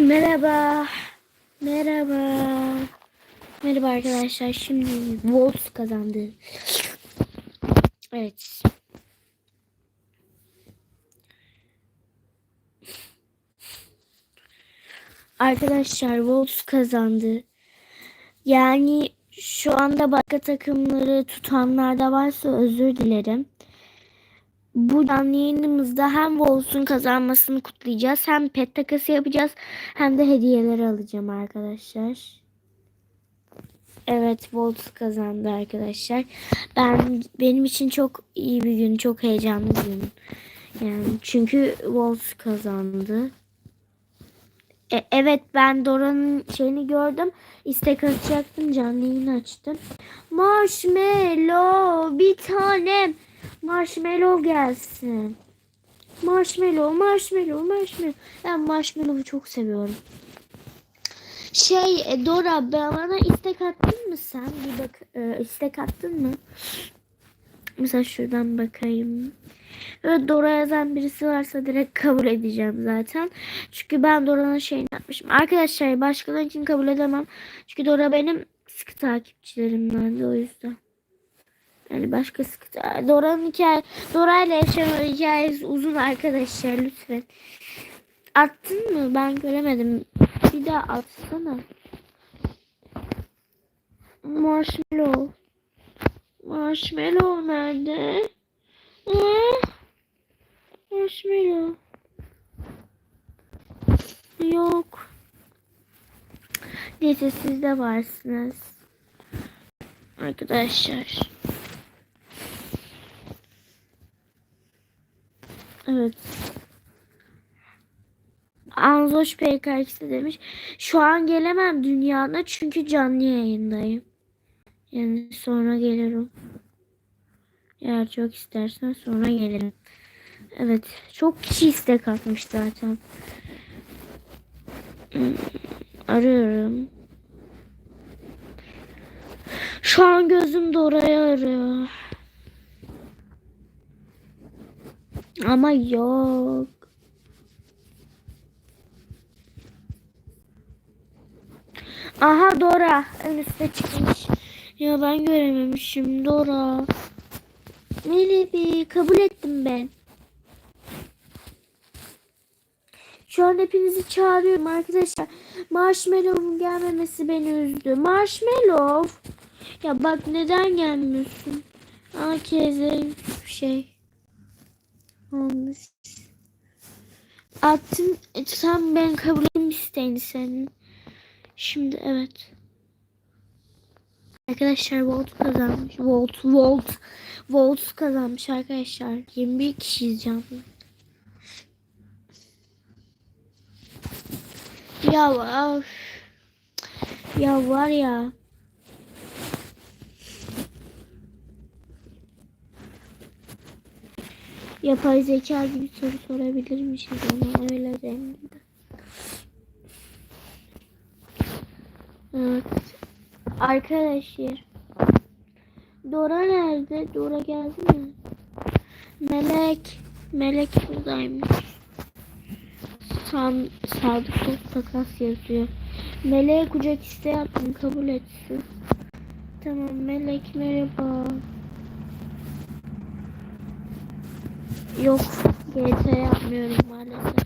Merhaba. Merhaba. Merhaba arkadaşlar. Şimdi Wolves kazandı. Evet. Arkadaşlar Wolves kazandı. Yani şu anda başka takımları tutanlar da varsa özür dilerim. Bu canlı yayınımızda hem Wolves'un kazanmasını kutlayacağız hem pet takası yapacağız hem de hediyeler alacağım arkadaşlar. Evet Wolves kazandı arkadaşlar. Ben benim için çok iyi bir gün, çok heyecanlı bir gün. Yani çünkü Wolves kazandı. E, evet ben Dora'nın şeyini gördüm. İstek açacaktım. Canlı yayın açtım. Marshmallow bir tanem. Marshmallow gelsin. Marshmallow, marshmallow, marshmallow. Ben marshmallow'u çok seviyorum. Şey e, Dora bana istek attın mı sen? Bir bak e, istek attın mı? Mesela şuradan bakayım. Böyle Dora yazan birisi varsa direkt kabul edeceğim zaten. Çünkü ben Dora'nın şeyini yapmışım. Arkadaşlar başkaları için kabul edemem. Çünkü Dora benim sıkı takipçilerimden de o yüzden. Yani başka sıkı Dora'nın hikaye Dora ile yaşanan hikayesi uzun arkadaşlar lütfen. Attın mı? Ben göremedim. Bir daha atsana. Marshmallow. Marshmallow nerede? Marshmallow. Yok. Neyse siz de varsınız. Arkadaşlar. Evet. Anzoş PKX'de demiş. Şu an gelemem dünyana çünkü canlı yayındayım. Yani sonra gelirim. Eğer çok istersen sonra gelirim. Evet. Çok kişi istek atmış zaten. Hmm, Arıyorum. Şu an gözüm de oraya arıyor. Ama yok. Aha Dora en üstte çıkmış. Ya ben görememişim Dora. Merhaba kabul ettim ben. Şu an hepinizi çağırıyorum arkadaşlar. Marshmallow'un gelmemesi beni üzdü. Marshmallow. Ya bak neden gelmiyorsun? Aa Kezer'in şey. Olmuş. Attım. E, Tam ben kabul ettim isteğini senin. Şimdi evet. Arkadaşlar Volt kazanmış. Volt, Volt. Volt kazanmış arkadaşlar. 21 kişiyiz canlı. Ya of. Ya var ya. Yapay zeka gibi soru sorabilirmişiz ama öyle demedi. Evet. Arkadaşlar. Dora nerede? Dora geldi mi? Melek. Melek buradaymış. San, Sadık Dost takas yazıyor. Meleğe kucak isteği yaptım. Kabul etsin. Tamam Melek merhaba. Yok. GT yapmıyorum maalesef.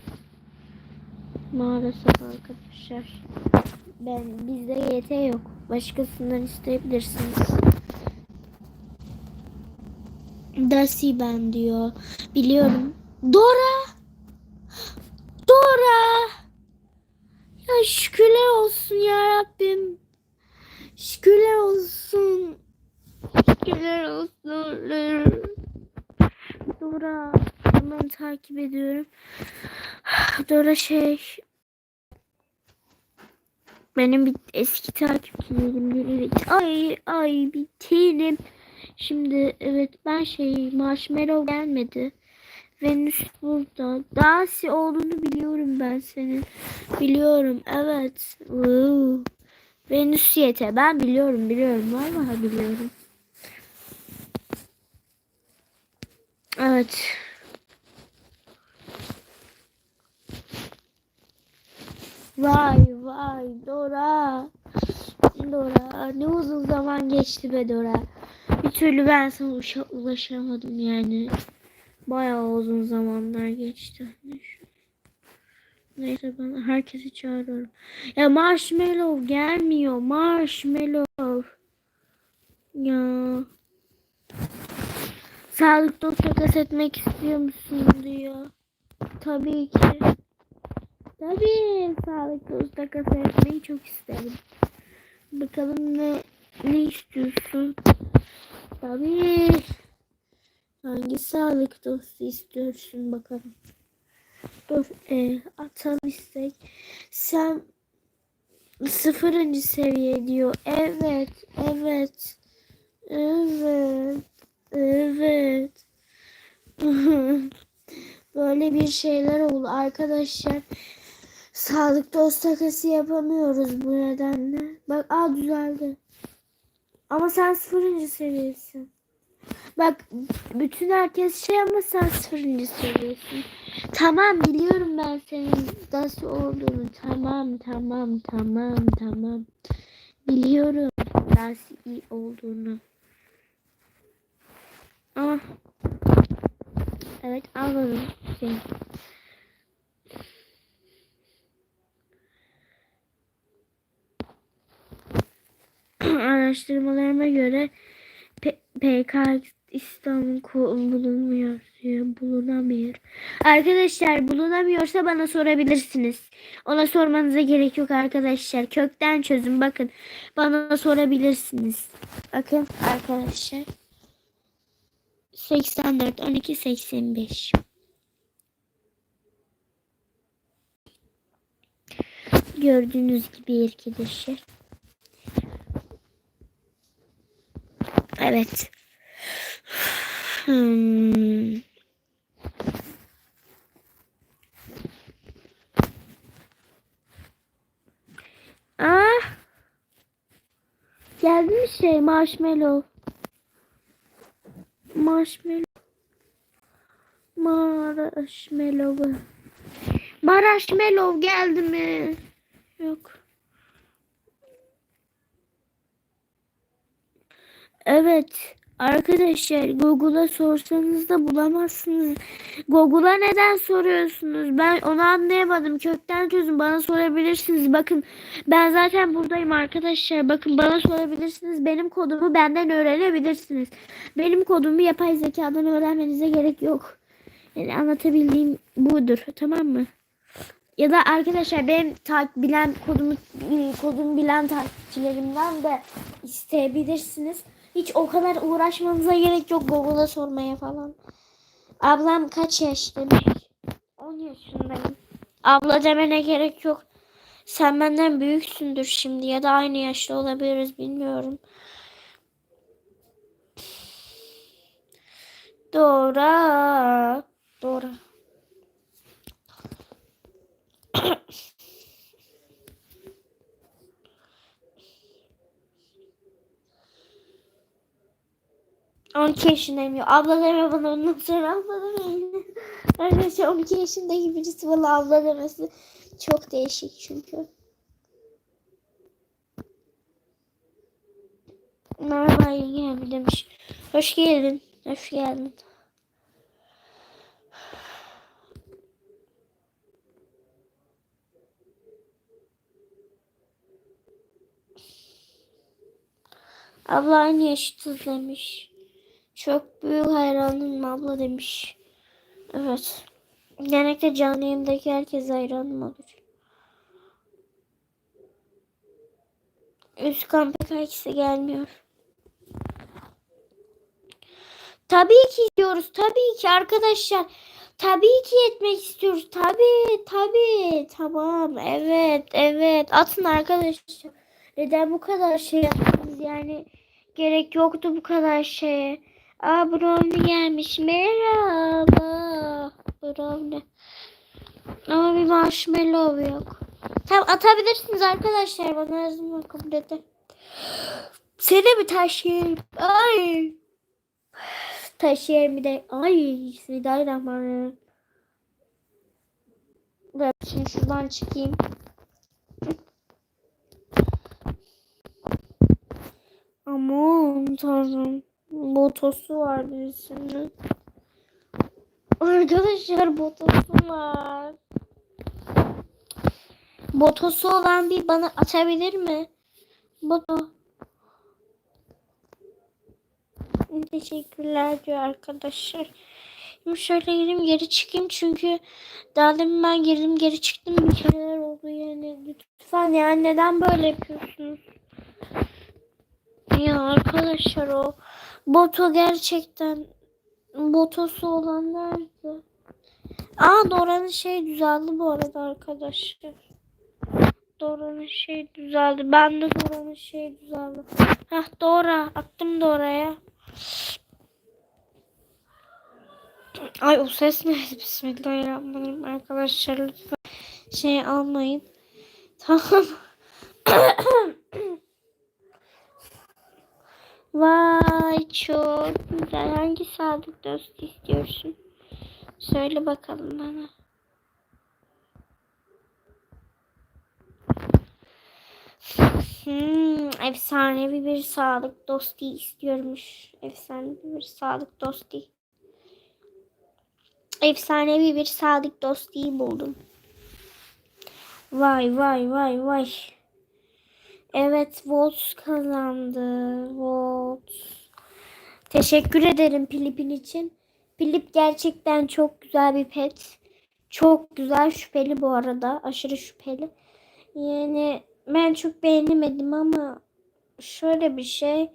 Maalesef arkadaşlar. Ben bizde YT yok. Başkasından isteyebilirsiniz. Darcy ben diyor. Biliyorum. Dora. Dora. Ya şükürler olsun ya Rabbim. Şükürler olsun. Şükürler olsun. Dora. Hemen takip ediyorum. Dora şey benim bir eski takipçilerim biri. Ay ay bitirim. Şimdi evet ben şey marshmallow gelmedi. Venüs burada. Darcy olduğunu biliyorum ben senin. Biliyorum evet. Wow. Venüsiyete ben biliyorum biliyorum vallahi biliyorum. Evet. Vay vay Dora. Dora ne uzun zaman geçti be Dora. Bir türlü ben sana ulaşamadım yani. Bayağı uzun zamanlar geçti. Neyse ben herkesi çağırıyorum. Ya Marshmallow gelmiyor. Marshmallow. Ya. Sağlık takas etmek istiyor musun diyor. Tabii ki. Tabii sağlık takas etmeyi çok isterim. Bakalım ne ne istiyorsun? Tabii. Hangi sağlık dostu istiyorsun bakalım. Dur e, atalım istek. Sen sıfırıncı seviye diyor. Evet, evet. Evet. Evet. Böyle bir şeyler oldu arkadaşlar. Sağlık dost takası yapamıyoruz bu nedenle. Bak aa düzeldi. Ama sen sıfırıncı seviyesin. Bak bütün herkes şey ama sen sıfırıncı seviyesin. Tamam biliyorum ben senin nasıl olduğunu. Tamam tamam tamam tamam. Biliyorum nasıl iyi olduğunu. Ama evet anladım seni. Araştırmalarıma göre P- PK İstanbul bulunmuyor. Bulunamıyor. Arkadaşlar bulunamıyorsa bana sorabilirsiniz. Ona sormanıza gerek yok arkadaşlar. Kökten çözün bakın. Bana sorabilirsiniz. Bakın arkadaşlar. 84 12 85. Gördüğünüz gibi arkadaşlar. Evet. Hmm. Ah. Geldi mi şey marshmallow? Marshmallow. Marshmallow. Marshmallow geldi mi? Yok. Evet. Arkadaşlar Google'a sorsanız da bulamazsınız. Google'a neden soruyorsunuz? Ben onu anlayamadım. Kökten çözün bana sorabilirsiniz. Bakın ben zaten buradayım arkadaşlar. Bakın bana sorabilirsiniz. Benim kodumu benden öğrenebilirsiniz. Benim kodumu yapay zekadan öğrenmenize gerek yok. Yani anlatabildiğim budur. Tamam mı? Ya da arkadaşlar benim takip bilen kodumu kodumu bilen takipçilerimden de isteyebilirsiniz. Hiç o kadar uğraşmanıza gerek yok Google'a sormaya falan. Ablam kaç yaş demiş? 10 yaşındayım. Abla demene gerek yok. Sen benden büyüksündür şimdi ya da aynı yaşta olabiliriz bilmiyorum. Dora. Dora. On iki yaşındayım ya. Abla deme bana ondan sonra abla demeyin. Arkadaşlar 12 yaşındaki birisi bana abla demesi çok değişik çünkü. Merhaba yenge demiş. Hoş geldin. Hoş geldin. Abla aynı yaşıtız demiş. Çok büyük hayranım abla demiş. Evet. Genellikle canlı yayındaki herkes hayranım olur. Üst kampa herkese gelmiyor. Tabii ki diyoruz. Tabii ki arkadaşlar. Tabii ki etmek istiyoruz. Tabii, tabii. Tamam. Evet, evet. Atın arkadaşlar. Neden bu kadar şey yaptınız yani? Gerek yoktu bu kadar şeye. Aa Brownie gelmiş. Merhaba. Brownie. Ama bir marshmallow yok. Tamam atabilirsiniz arkadaşlar. Bana zaman kabul eder. Seni mi taşıyayım? Ay. Taşıyayım bir de. Ay. Bismillahirrahmanirrahim. Şimdi şuradan çıkayım. Aman tanrım. Botosu var birisinin. Arkadaşlar botosu var. Botosu olan bir bana atabilir mi? Boto. Teşekkürler diyor arkadaşlar. Şimdi şöyle gireyim geri çıkayım çünkü daha demin ben girdim geri çıktım bir şeyler oldu yani lütfen yani neden böyle yapıyorsunuz? Ya arkadaşlar o boto gerçekten botosu olan nerede? Aa Dora'nın şey düzeldi bu arada arkadaşlar. Dora'nın şey düzeldi. Ben de Dora'nın şey düzeldi. Hah Dora. Attım Dora'ya. Ay o ses neydi? Bismillahirrahmanirrahim. Arkadaşlar lütfen şey almayın. Tamam. Vay çok güzel. Hangi sadık dost istiyorsun? Söyle bakalım bana. Hmm, efsanevi bir sağlık dosti istiyormuş. Efsanevi bir sağlık dosti. Efsanevi bir sağlık dostiyi buldum. Vay vay vay vay. Evet Volt kazandı. Volt. Teşekkür ederim Pilip'in için. Pilip gerçekten çok güzel bir pet. Çok güzel şüpheli bu arada. Aşırı şüpheli. Yani ben çok beğenemedim ama şöyle bir şey.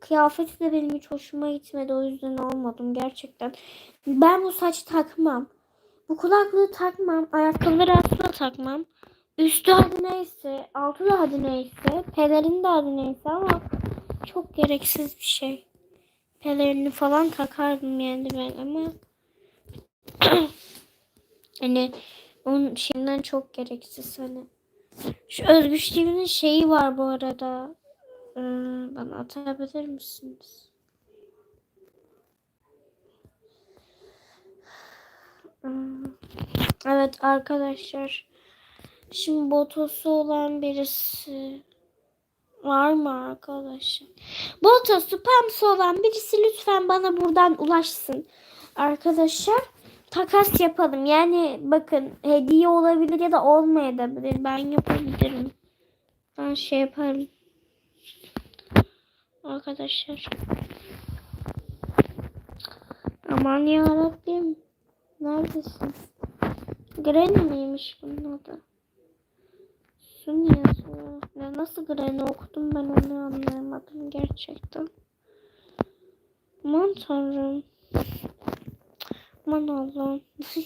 Kıyafeti de benim hiç hoşuma gitmedi. O yüzden almadım gerçekten. Ben bu saç takmam. Bu kulaklığı takmam. Ayakkabıları asla takmam. Üstü hadi neyse. Altı da hadi neyse. Pelerin de hadi neyse ama çok gereksiz bir şey. Pelerini falan takardım yani ben ama hani onun şeyinden çok gereksiz hani. Şu Özgüç TV'nin şeyi var bu arada. Ee, bana atabilir misiniz? Hmm. Evet arkadaşlar. Şimdi botosu olan birisi var mı arkadaşlar? Botosu pamsı olan birisi lütfen bana buradan ulaşsın. Arkadaşlar takas yapalım. Yani bakın hediye olabilir ya da olmayabilir. Ben yapabilirim. Ben şey yaparım. Arkadaşlar. Aman ya Rabbim. Neredesin? Granny miymiş bunun adı? Niye yazıyor? Ne nasıl Granny okudum ben onu anlayamadım gerçekten. Aman tanrım. Aman Allah'ım.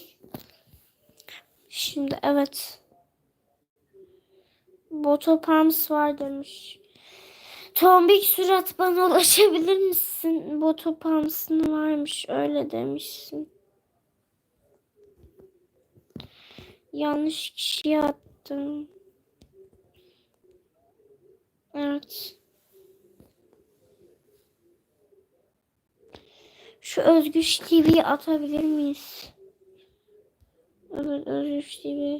Şimdi evet. Botopams var demiş. Tombik surat bana ulaşabilir misin? Botopams'ın varmış öyle demişsin. Yanlış kişiye attım. Evet. Şu Özgüç TV'yi atabilir miyiz? Evet Özgüç TV.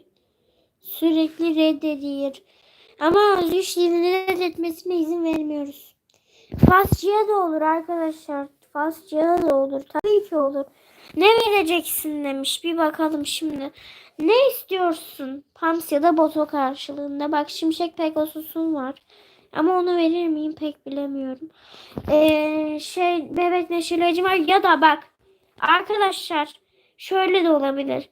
Sürekli reddediyor. Ama Özgüç TV'nin reddetmesine izin vermiyoruz. Fasçıya da olur arkadaşlar. Fasçıya da olur. Tabii ki olur. Ne vereceksin demiş. Bir bakalım şimdi. Ne istiyorsun? Pams ya da boto karşılığında. Bak şimşek pegasus'un var. Ama onu verir miyim pek bilemiyorum. Ee, şey bebek neşeleci var ya da bak arkadaşlar şöyle de olabilir.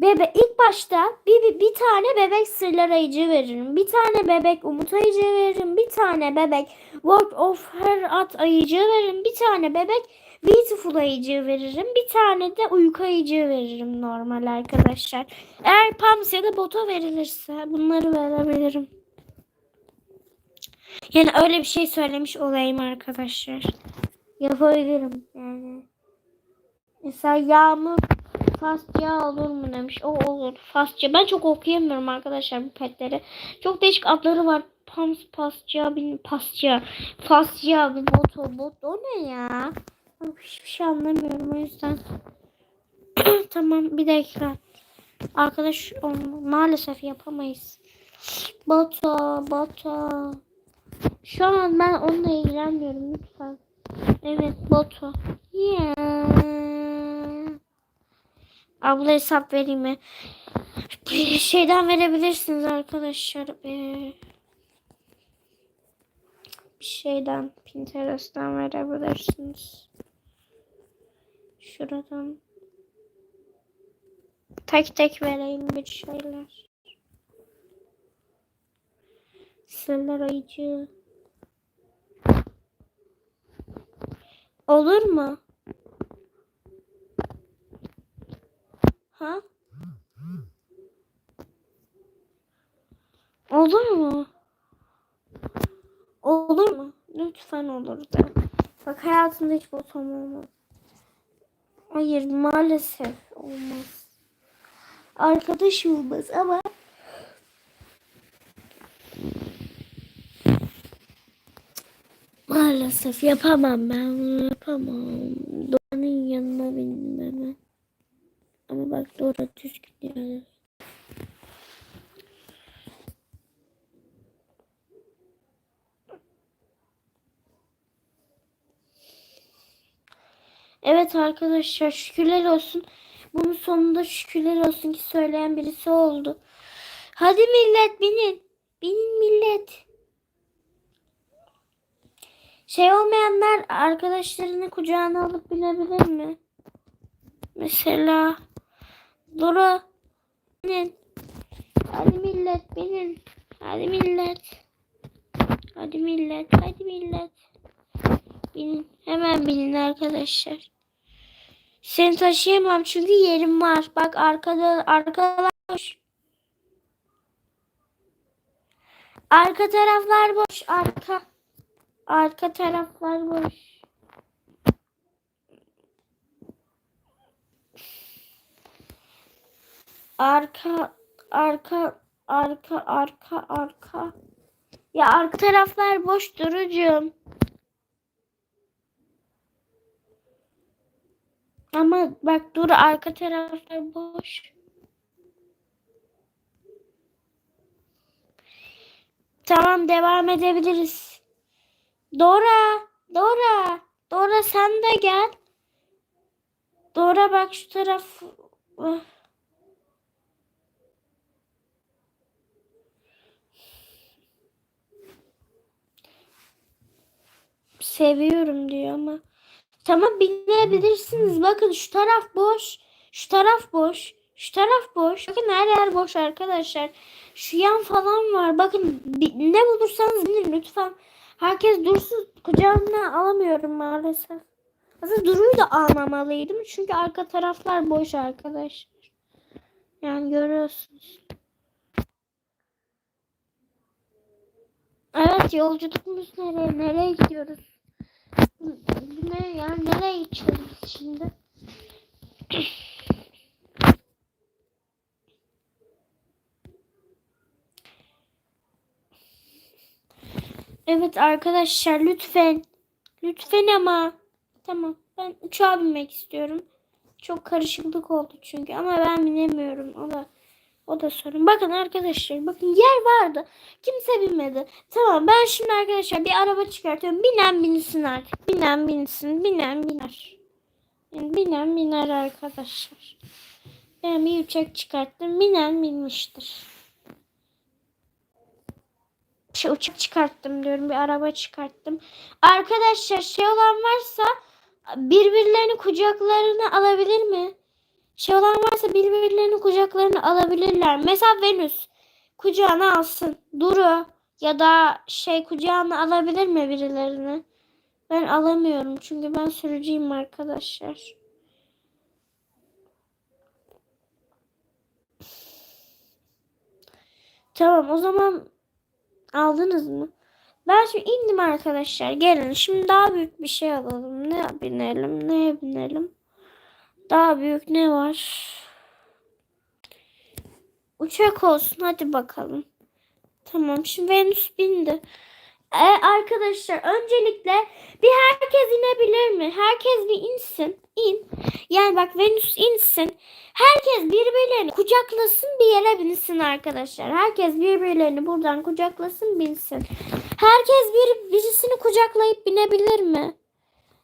Bebe ilk başta bir, bir, bir tane bebek sırlar ayıcı veririm. Bir tane bebek umut ayıcı veririm. Bir tane bebek World of Her at ayıcı veririm. Bir tane bebek Beautiful ayıcı veririm. Bir tane de uyku ayıcı veririm normal arkadaşlar. Eğer Pams ya da Boto verilirse bunları verebilirim. Yani öyle bir şey söylemiş olayım arkadaşlar. Yapabilirim yani. Mesela Yağmur Fasya olur mu demiş. O olur. Fasya. Ben çok okuyamıyorum arkadaşlar bu petleri. Çok değişik adları var. Pams, Pasya, bin, Pasya, Fasya, bir bot, bot. O ne ya? Hiçbir şey anlamıyorum o yüzden. tamam bir dakika. Arkadaş olma- maalesef yapamayız. Boto, boto. Şu an ben onunla ilgilenmiyorum lütfen. Evet boto. Yeah. Abla hesap vereyim mi? Şeyden verebilirsiniz arkadaşlar. Ee, şeyden Pinterest'ten verebilirsiniz. Şuradan. Tek tek vereyim bir şeyler. Sırlar ayıcı. Olur mu? Ha? Olur mu? Olur mu? Lütfen olur da. Bak hayatımda hiç botam olmaz. Hayır maalesef olmaz. Arkadaş olmaz ama Maalesef yapamam ben bunu yapamam. Doğan'ın yanına bindim hemen. Ama bak Dora düzgün yani. Evet arkadaşlar şükürler olsun. Bunun sonunda şükürler olsun ki söyleyen birisi oldu. Hadi millet binin. Binin millet. Şey olmayanlar arkadaşlarını kucağına alıp binebilir mi? Mesela Dora binin. Hadi millet binin. Hadi millet. Hadi millet. Hadi millet. Binin. Hemen binin arkadaşlar. Seni taşıyamam çünkü yerim var. Bak arkada arkalar boş. Arka taraflar boş. Arka. Arka taraflar boş. Arka arka arka arka arka. Ya arka taraflar boş durucum. Ama bak dur arka taraflar boş. Tamam devam edebiliriz. Dora, Dora, Dora sen de gel. Dora bak şu taraf. Ah. Seviyorum diyor ama. Tamam binebilirsiniz. Bakın şu taraf boş. Şu taraf boş. Şu taraf boş. Bakın her yer boş arkadaşlar. Şu yan falan var. Bakın ne bulursanız binin lütfen. Herkes dursun. Kucağımdan alamıyorum maalesef. Aslında Duru'yu da almamalıydım. Çünkü arka taraflar boş arkadaşlar. Yani görüyorsunuz. Evet yolculuğumuz nereye? Nereye gidiyoruz? Ne yani nereye gideceğiz şimdi? Evet arkadaşlar lütfen. Lütfen ama. Tamam ben uçağa binmek istiyorum. Çok karışıklık oldu çünkü ama ben binemiyorum. O da o da sorun. Bakın arkadaşlar bakın yer vardı. Kimse binmedi. Tamam ben şimdi arkadaşlar bir araba çıkartıyorum. Binen binsin artık. Binen binsin. Binen biner. Binen biner arkadaşlar. Ben bir uçak çıkarttım. Binen binmiştir. Şey, uçak çıkarttım diyorum. Bir araba çıkarttım. Arkadaşlar şey olan varsa birbirlerini kucaklarına alabilir mi? Şey olan varsa birbirlerini kucaklarına alabilirler. Mesela Venüs kucağına alsın. Duru ya da şey kucağına alabilir mi birilerini? Ben alamıyorum çünkü ben sürücüyüm arkadaşlar. Tamam o zaman aldınız mı? Ben şimdi indim arkadaşlar. Gelin şimdi daha büyük bir şey alalım. Ne binelim ne binelim. Daha büyük ne var? Uçak olsun hadi bakalım. Tamam şimdi Venüs bindi. Ee, arkadaşlar öncelikle bir herkes inebilir mi? Herkes bir insin. İn. Yani bak Venüs insin. Herkes birbirlerini kucaklasın bir yere binsin arkadaşlar. Herkes birbirlerini buradan kucaklasın binsin. Herkes bir birisini kucaklayıp binebilir mi?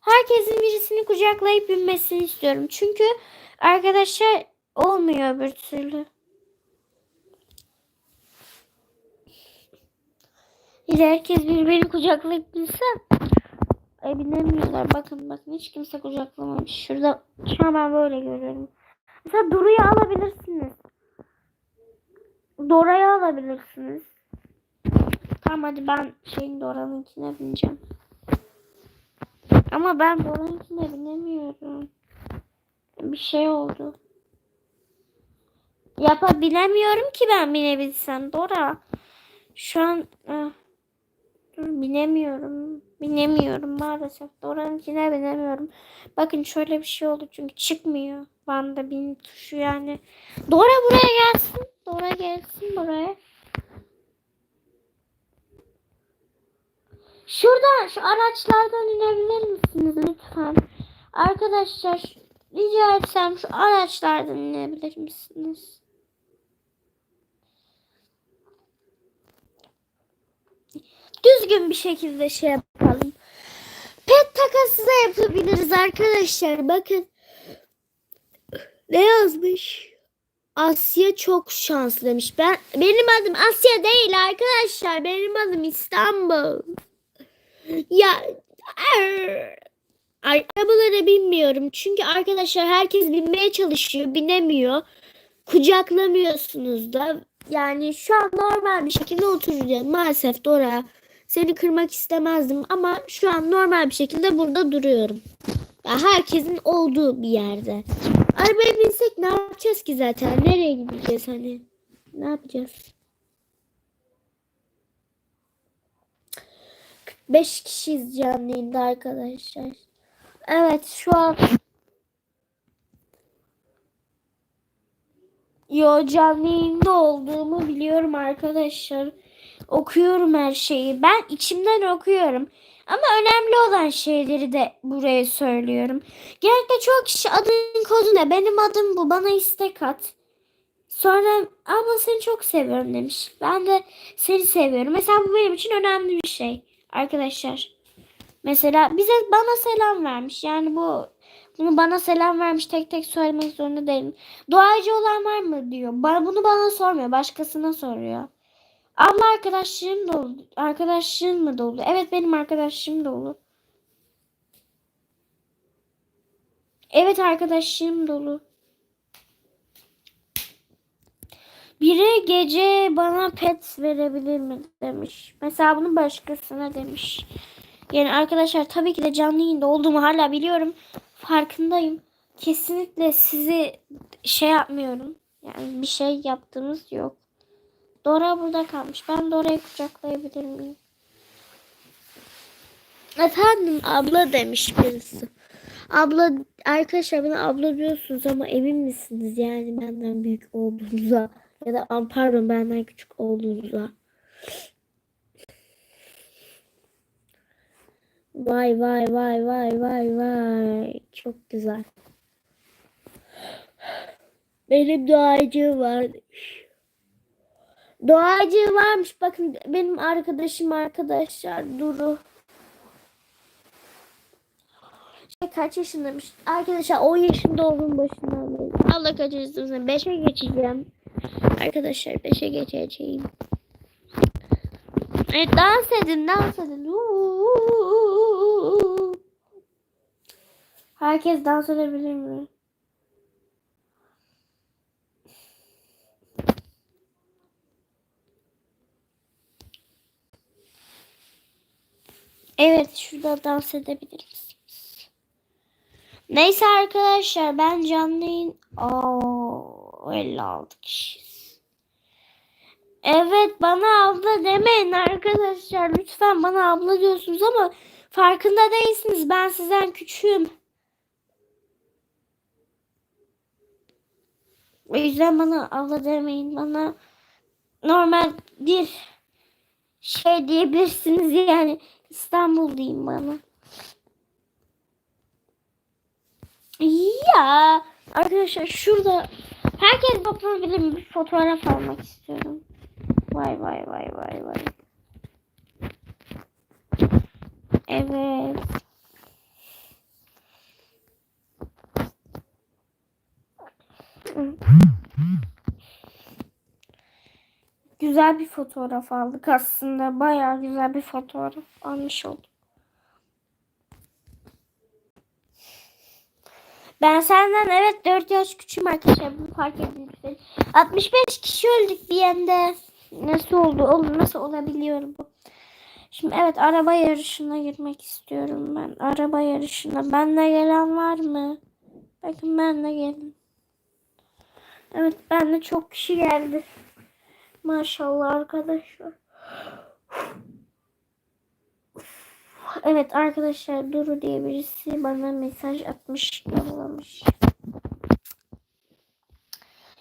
Herkesin birisini kucaklayıp binmesini istiyorum. Çünkü arkadaşlar olmuyor öbür türlü. Bir herkes birbirini kucaklayıp binse Ay binemiyorlar. Bakın bakın hiç kimse kucaklamamış. Şurada şu böyle görüyorum. Mesela Duru'yu alabilirsiniz. Dora'yı alabilirsiniz. Tamam hadi ben şeyin Dora'nınkine bineceğim. Ama ben Dora'nınkine binemiyorum. Bir şey oldu. Yapabilemiyorum ki ben binebilsem Dora. Şu an dur, binemiyorum. Binemiyorum maalesef. Dora'nınkine binemiyorum. Bakın şöyle bir şey oldu çünkü çıkmıyor. Banda bin tuşu yani. Dora buraya gelsin. Dora gelsin buraya. Şuradan şu araçlardan inebilir misiniz lütfen? Arkadaşlar rica etsem şu araçlardan inebilir misiniz? Düzgün bir şekilde şey yapalım. Pet takası da yapabiliriz arkadaşlar. Bakın. Ne yazmış? Asya çok şanslı demiş. Ben benim adım Asya değil arkadaşlar. Benim adım İstanbul. Ya er, Ay, arabalara binmiyorum. Çünkü arkadaşlar herkes binmeye çalışıyor. Binemiyor. Kucaklamıyorsunuz da. Yani şu an normal bir şekilde oturacağım. Maalesef Dora. Seni kırmak istemezdim ama şu an normal bir şekilde burada duruyorum. Ya herkesin olduğu bir yerde. Arabaya binsek ne yapacağız ki zaten? Nereye gideceğiz hani? Ne yapacağız? 5 kişiyiz canlı yayında arkadaşlar. Evet şu an Yo canlı yayında olduğumu biliyorum arkadaşlar. Okuyorum her şeyi. Ben içimden okuyorum. Ama önemli olan şeyleri de buraya söylüyorum. Genellikle çok kişi adın kodu ne? Benim adım bu. Bana istek at. Sonra abla seni çok seviyorum demiş. Ben de seni seviyorum. Mesela bu benim için önemli bir şey. Arkadaşlar. Mesela bize bana selam vermiş. Yani bu bunu bana selam vermiş tek tek söylemek zorunda değilim. Duacı olan var mı diyor. Bana, bunu bana sormuyor. Başkasına soruyor. Abla arkadaşlığım dolu. Arkadaşlığın mı dolu? Evet benim arkadaşlığım dolu. Evet arkadaşlığım dolu. Biri gece bana pet verebilir mi demiş. Mesela bunu başkasına demiş. Yani arkadaşlar tabii ki de canlı yayında olduğumu hala biliyorum. Farkındayım. Kesinlikle sizi şey yapmıyorum. Yani bir şey yaptığımız yok. Dora burada kalmış. Ben Dora'yı kucaklayabilir miyim? Efendim abla demiş birisi. Abla arkadaşlar bana abla diyorsunuz ama emin misiniz yani benden büyük olduğunuza ya da pardon benden küçük olduğunuza. Vay vay vay vay vay vay. Çok güzel. Benim duacım var. Doğacı varmış. Bakın benim arkadaşım arkadaşlar. Duru. İşte kaç yaşındaymış? Arkadaşlar 10 yaşında olduğum başından beri. Allah kaç yaşındasın? 5'e geçeceğim. Arkadaşlar 5'e geçeceğim. Evet dans edin dans edin. Uuu. Herkes dans edebilir mi? Evet şurada dans edebiliriz. Neyse arkadaşlar ben canlı yayın... Ooo 56 kişiyiz. Evet bana abla demeyin arkadaşlar. Lütfen bana abla diyorsunuz ama farkında değilsiniz. Ben sizden küçüğüm. O yüzden bana abla demeyin. Bana normal bir şey diyebilirsiniz yani. İstanbul diyeyim bana. Ya arkadaşlar şurada herkes bakabilir bir fotoğraf almak istiyorum. Vay vay vay vay vay. Evet. Güzel bir fotoğraf aldık aslında. Bayağı güzel bir fotoğraf almış olduk. Ben senden evet 4 yaş küçüğüm arkadaşlar. Bunu fark edildi. 65 kişi öldük bir anda. Nasıl oldu? Oğlum nasıl olabiliyor bu? Şimdi evet araba yarışına girmek istiyorum ben. Araba yarışına. Benle gelen var mı? Bakın benle gelin. Evet benle çok kişi geldi. Maşallah arkadaşlar. Evet arkadaşlar Duru diye birisi bana mesaj atmış yollamış.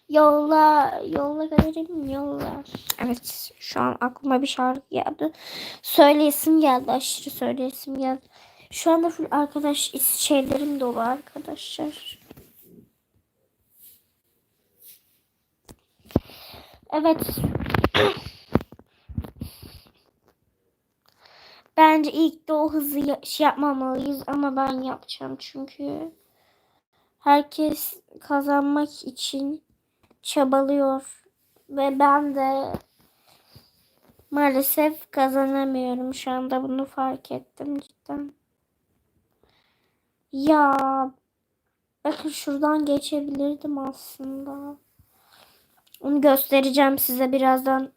Yolla, yolla galerim yolla. Evet şu an aklıma bir şarkı geldi. Söyleyesim geldi aşırı söyleyesim geldi. Şu anda full arkadaş şeylerim dolu arkadaşlar. Evet. Bence ilk de o hızı şey yapmamalıyız ama ben yapacağım çünkü herkes kazanmak için çabalıyor ve ben de maalesef kazanamıyorum şu anda bunu fark ettim cidden. Ya bakın şuradan geçebilirdim aslında. Onu göstereceğim size birazdan.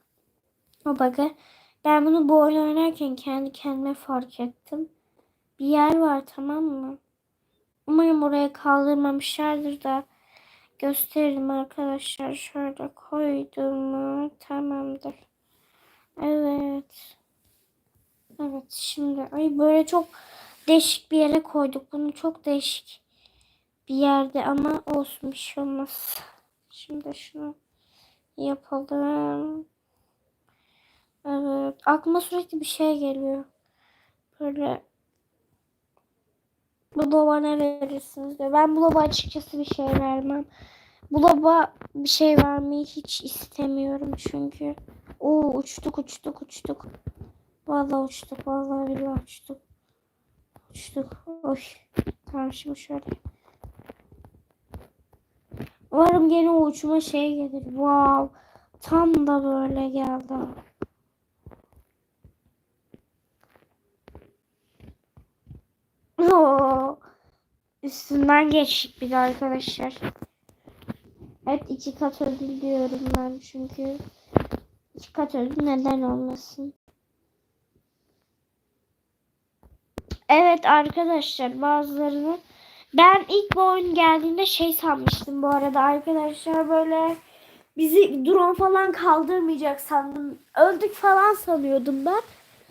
O bakın. Ben bunu bu oyun oynarken kendi kendime fark ettim. Bir yer var tamam mı? Umarım oraya kaldırmamışlardır da gösteririm arkadaşlar. Şöyle koydum mu? Tamamdır. Evet. Evet şimdi ay böyle çok değişik bir yere koyduk. Bunu çok değişik bir yerde ama olsun bir şey olmaz. Şimdi şunu yapalım. Evet. Aklıma sürekli bir şey geliyor. Böyle bu loba ne verirsiniz diyor. Ben bu loba açıkçası bir şey vermem. Bu loba bir şey vermeyi hiç istemiyorum çünkü. Oo uçtuk uçtuk uçtuk. Vallahi uçtuk. Vallahi billahi uçtuk. Uçtuk. Oy. Tamam şimdi şöyle. Umarım gene o uçuma şey gelir. Wow. Tam da böyle geldi. Oo. Üstünden geçtik bir arkadaşlar. Evet iki kat ödül diyorum ben çünkü. iki kat ödül neden olmasın. Evet arkadaşlar bazılarını ben ilk bu oyun geldiğinde şey sanmıştım bu arada arkadaşlar böyle bizi drone falan kaldırmayacak sandım. Öldük falan sanıyordum ben.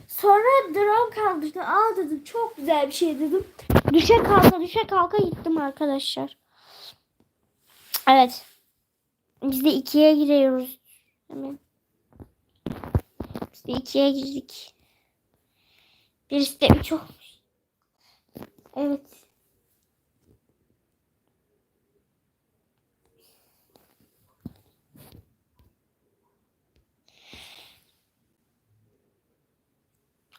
Sonra drone kaldırdı. Aa dedim çok güzel bir şey dedim. Düşe kalka düşe kalka gittim arkadaşlar. Evet. Biz de ikiye giriyoruz. Hemen. Biz de ikiye girdik. Birisi de üç olmuş. Evet.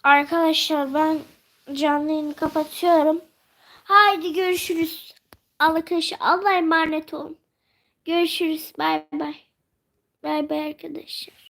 Arkadaşlar ben canlı yayını kapatıyorum. Haydi görüşürüz. Arkadaşlar Allah'a emanet olun. Görüşürüz. Bay bay. Bay bay arkadaşlar.